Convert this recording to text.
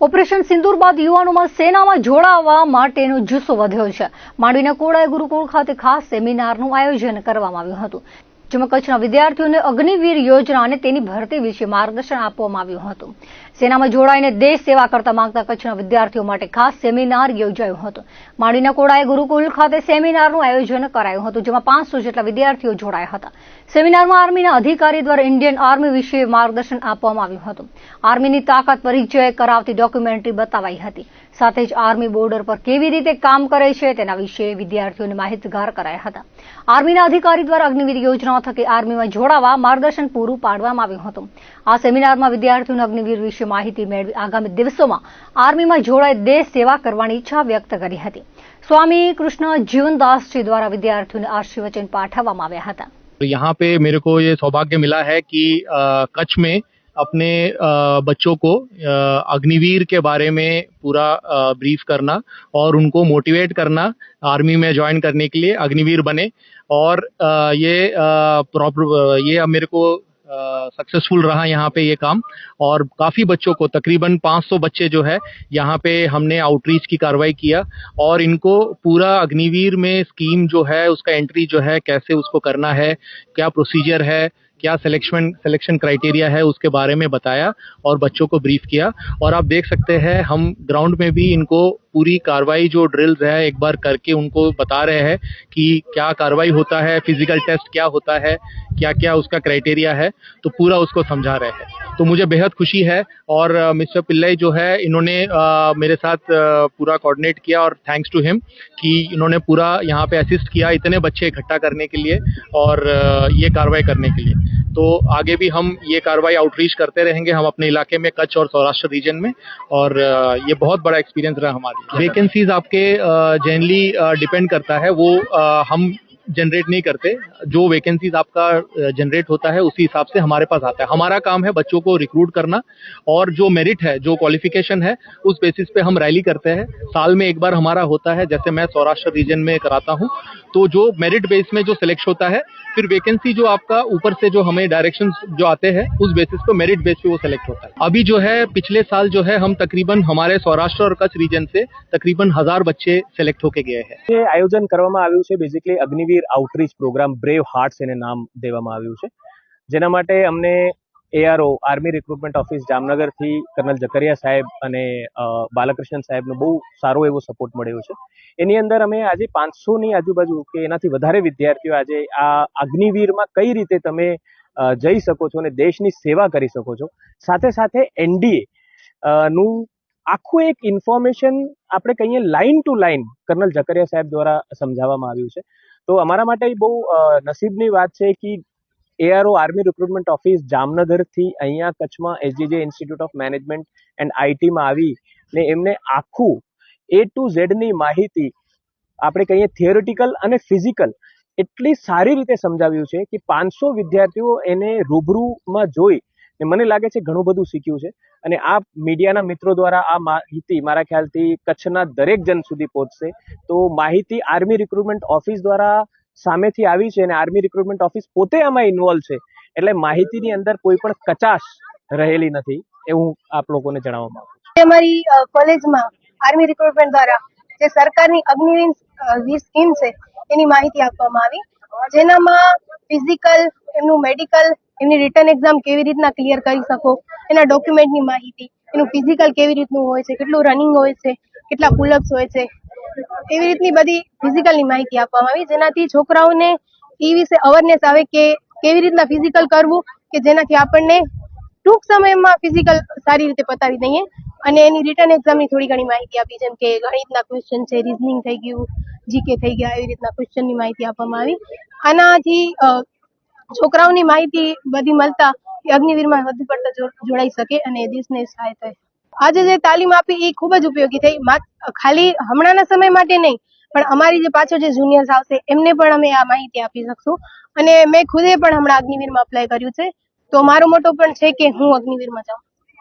Operation સિંદૂર બાદ યુવાનોમાં સેનામાં જોડાવા માટેનો જુસ્સો વધ્યો છે. માંડવીના કોડાય ગુરુકુળ ખાતે ખાસ સેમિનારનું આયોજન કરવામાં આવ્યું હતું. જેમાં કચ્છના વિદ્યાર્થીઓને અગ્નિવીર યોજના અને તેની ભરતી વિશે માર્ગદર્શન આપવામાં આવ્યું હતું. સેનામાં જોડાઈને દેશ સેવા કરતા માંગતા કચ્છના વિદ્યાર્થીઓ માટે ખાસ સેમિનાર યોજાયું હતું. માંડીના કોડાએ ગુરુકુલ ખાતે સેમિનારનું આયોજન કરાયું હતું, જેમાં પાંચસો જેટલા વિદ્યાર્થીઓ જોડાયા હતા. સેમિનારમાં આર્મીના અધિકારી દ્વારા ઇન્ડિયન આર્મી વિશે માર્ગદર્શન આપવામાં આવ્યું હતું. આર્મીની તાકાત પરિચય કરાવતી ડોક્યુમેન્ટરી બતાવાઈ હતી. સાથે જ આર્મી બોર્ડર પર કેવી રીતે કામ કરે છે તેના વિશે વિદ્યાર્થીઓને માહિતગાર કરાયા હતા આર્મીના અધિકારી દ્વારા અગ્નિવીર યોજનાઓ થકી આર્મીમાં જોડાવા માર્ગદર્શન પૂરું પાડવામાં આવ્યું હતું આ સેમિનારમાં વિદ્યાર્થીઓને અગ્નિવીર વિશે માહિતી મેળવી આગામી દિવસોમાં આર્મીમાં જોડાઈ દેશ સેવા કરવાની ઈચ્છા વ્યક્ત કરી હતી સ્વામી કૃષ્ણ જીવનદાસજી દ્વારા વિદ્યાર્થીઓને આશીર્વચન પાઠવવામાં આવ્યા હતા तो यहाँ पे मेरे को ये सौभाग्य मिला है कि अ, कच्छ में अपने बच्चों को अग्निवीर के बारे में पूरा ब्रीफ करना और उनको मोटिवेट करना आर्मी में ज्वाइन करने के लिए अग्निवीर बने और ये प्रॉपर ये मेरे को सक्सेसफुल रहा यहाँ पे ये काम और काफ़ी बच्चों को, तकरीबन 500 बच्चे जो है, यहाँ पे हमने आउटरीच की कार्रवाई किया और इनको पूरा अग्निवीर में स्कीम जो है, उसका एंट्री जो है, कैसे उसको करना है, क्या प्रोसीजर है क्या सिलेक्शन सिलेक्शन क्राइटेरिया है उसके बारे में बताया और बच्चों को ब्रीफ किया और आप देख सकते हैं हम ग्राउंड में भी इनको पूरी कार्रवाई जो ड्रिल्स है, एक बार करके उनको बता रहे हैं कि क्या कार्रवाई होता है, फ़िज़िकल टेस्ट क्या होता है क्या क्या उसका क्राइटेरिया है तो पूरा उसको समझा रहे हैं। तो मुझे बेहद खुशी है और मिस्टर पिल्लई जो है, इन्होंने मेरे साथ पूरा कोऑर्डिनेट किया और थैंक्स टू हिम कि इन्होंने पूरा यहाँ पे असिस्ट किया इतने बच्चे इकट्ठा करने के लिए और ये कार्रवाई करने के लिए। तो आगे भी हम ये कार्रवाई आउटरीच करते रहेंगे, हम अपने इलाके में, कच्छ और सौराष्ट्र रीजन में, और ये बहुत बड़ा एक्सपीरियंस रहा हमारे वैकेंसीज आपके जनरली डिपेंड करता है, वो हम जनरेट नहीं करते। जो वैकेंसीज आपका जनरेट होता है, उसी हिसाब से हमारे पास आता है। हमारा काम है बच्चों को रिक्रूट करना, और जो मेरिट है, जो क्वालिफिकेशन है, उस बेसिस पे हम रैली करते हैं। साल में एक बार हमारा होता है, जैसे मैं सौराष्ट्र रीजन में कराता हूँ तो जो मेरिट बेस में जो सिलेक्ट होता है फिर वैकेंसी जो आपका ऊपर से जो हमें डायरेक्शन जो आते हैं उस बेसिस पे मेरिट बेस पे वो सिलेक्ट होता है अभी जो है पिछले साल जो है हम तकरीबन हमारे सौराष्ट्र और कच्छ रीजन से तकरीबन हजार बच्चे सिलेक्ट होके गए हैं જે આયોજન કરવામાં આવ્યું છે basically Agniveer outreach programme brave hearts એને નામ દેવામાં આવ્યું છે જેના માટે અમને એઆરઓ આર્મી રિક્રુટમેન્ટ ઓફિસ જામનગરથી કર્નલ જકરિયા સાહેબ અને બાલકૃષ્ણ સાહેબનો બહુ સારો એવો સપોર્ટ મળ્યો છે. એની અંદર અમે આજે પાંચસોની આજુબાજુ કે એનાથી વધારે વિદ્યાર્થીઓ આજે આ અગ્નિવીરમાં કઈ રીતે તમે જઈ શકો છો અને દેશની સેવા કરી શકો છો. સાથે સાથે એનડીએ નું આખું એક ઇન્ફોર્મેશન આપણે કહીએ line to line colonel Zakaria સાહેબ દ્વારા સમજાવવામાં આવ્યું છે. તો અમારા માટે બહુ નસીબની વાત છે કે એઆરઓ આર્મી રિક્રુટમેન્ટ ઓફિસ જામનગરથી અહીંયા કચ્છમાં SGJ institute of management and આઈટીમાં આવી ને એમને આખું એ ટુ ઝેડની માહિતી આપણે કહીએ થિયોરિટિકલ અને ફિઝિકલ એટલી સારી રીતે સમજાવ્યું છે કે પાંચસો વિદ્યાર્થીઓ એને રૂબરૂમાં જોઈ ને મને લાગે છે ઘણું બધું શીખ્યું છે. અને આ મીડિયાના મિત્રો દ્વારા આ માહિતી મારા ખ્યાલથી કચ્છના દરેક જન સુધી પહોંચશે. તો માહિતી આર્મી રિક્રુટમેન્ટ ઓફિસ દ્વારા સામેથી આવી છે અને આર્મી રિક્રુટમેન્ટ ઓફિસ પોતે આમાં ઇન્વોલ્વ છે. એટલે માહિતીની અંદર કોઈ પણ કચાશ રહેલી નથી એવું આપ લોકોને જણાવવા માંગુ છું. અમારી કોલેજમાં આર્મી રિક્રુટમેન્ટ દ્વારા જે સરકારની અગ્નિવીર સ્કીમ છે, એની માહિતી આપવામાં આવી. જેનામાં ફિઝિકલ એમનું મેડિકલ એમની રિટર્ન એક્ઝામ કેવી રીતના ક્લિયર કરી શકો, એના ડોક્યુમેન્ટની માહિતી, એનું ફિઝિકલ કેવી રીતનું હોય છે, કેટલું રનિંગ હોય છે, કેટલા પુલઅપ્સ હોય છે એવી રીતની બધી ફિઝિકલની માહિતી આપવામાં આવી. જેનાથી છોકરાઓને એ વિશે અવેરનેસ આવે કે કેવી રીતના ફિઝિકલ કરવું, કે જેનાથી આપણને ટૂંક સમયમાં ફિઝિકલ સારી રીતે પતાવી દઈએ. અને એની રિટર્ન એક્ઝામની થોડી ઘણી માહિતી આપી, જેમ કે ગણિતના ક્વેશ્ચન છે રિઝનિંગ થઈ ગયું જીકે થઈ ગયા, એવી રીતના ક્વેશ્ચનની માહિતી આપવામાં આવી. આનાથી છોકરાઓની માહિતી બધી મળતા અગ્નિવીરમાં વધુ પડતા જોડાઈ શકે અને દેશને સહાય થાય. આજે જે તાલીમ આપી એ ખૂબ જ ઉપયોગી થઈ. ખાલી હમણાંના સમય માટે નહીં, પણ અમારી જે પાછળ જે જુનિયર્સ આવશે, એમને પણ અમે આ માહિતી આપી શકશું. અને મેં ખુદે પણ હમણાં અગ્નિવીરમાં અપ્લાય કર્યું છે. તો મારો મોટો પણ છે કે હું અગ્નિવીરમાં જાઉં.